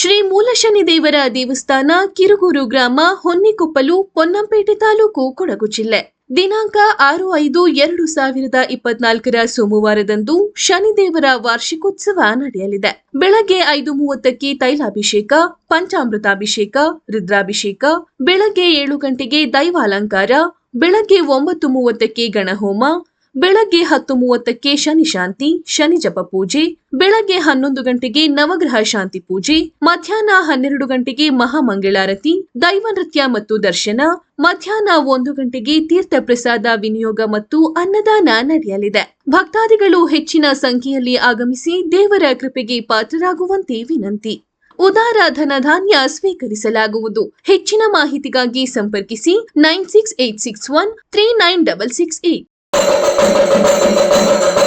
ಶ್ರೀ ಮೂಲಶನಿ ದೇವರ ದೇವಸ್ಥಾನ ಕಿರುಗೂರು ಗ್ರಾಮ ಹೊನ್ನಿಕೊಪ್ಪಲು ಪೊನ್ನಂಪೇಟೆ ತಾಲೂಕು ಕೊಡಗು ಜಿಲ್ಲೆ. ದಿನಾಂಕ ಆರು ಐದು ಎರಡು ಸಾವಿರದ ಇಪ್ಪತ್ನಾಲ್ಕರ ಸೋಮವಾರದಂದು ಶನಿದೇವರ ವಾರ್ಷಿಕೋತ್ಸವ ನಡೆಯಲಿದೆ. ಬೆಳಗ್ಗೆ ಐದು ಮೂವತ್ತಕ್ಕೆ ತೈಲಾಭಿಷೇಕ, ಪಂಚಾಮೃತಾಭಿಷೇಕ, ರುದ್ರಾಭಿಷೇಕ, ಬೆಳಗ್ಗೆ ಏಳು ಗಂಟೆಗೆ ದೈವಾಲಂಕಾರ, ಬೆಳಗ್ಗೆ ಒಂಬತ್ತು ಮೂವತ್ತಕ್ಕೆ ಗಣಹೋಮ ಬೆಳಗ್ಗೆ ಹತ್ತು ಮೂವತ್ತಕ್ಕೆ ಶನಿ ಶಾಂತಿ, ಶನಿ ಜಪ ಪೂಜೆ, ಬೆಳಗ್ಗೆ ಹನ್ನೊಂದು ಗಂಟೆಗೆ ನವಗ್ರಹ ಶಾಂತಿ ಪೂಜೆ, ಮಧ್ಯಾಹ್ನ ಹನ್ನೆರಡು ಗಂಟೆಗೆ ಮಹಾಮಂಗಳಾರತಿ, ದೈವ ನೃತ್ಯ ಮತ್ತು ದರ್ಶನ, ಮಧ್ಯಾಹ್ನ ಒಂದು ಗಂಟೆಗೆ ತೀರ್ಥ ಪ್ರಸಾದ ವಿನಿಯೋಗ ಮತ್ತು ಅನ್ನದಾನ ನಡೆಯಲಿದೆ. ಭಕ್ತಾದಿಗಳು ಹೆಚ್ಚಿನ ಸಂಖ್ಯೆಯಲ್ಲಿ ಆಗಮಿಸಿ ದೇವರ ಕೃಪೆಗೆ ಪಾತ್ರರಾಗುವಂತೆ ವಿನಂತಿ. ಉದಾರ ಧನಧಾನ್ಯ ಸ್ವೀಕರಿಸಲಾಗುವುದು. ಹೆಚ್ಚಿನ ಮಾಹಿತಿಗಾಗಿ ಸಂಪರ್ಕಿಸಿ nine six eight six one three nine double six eight. Thank you.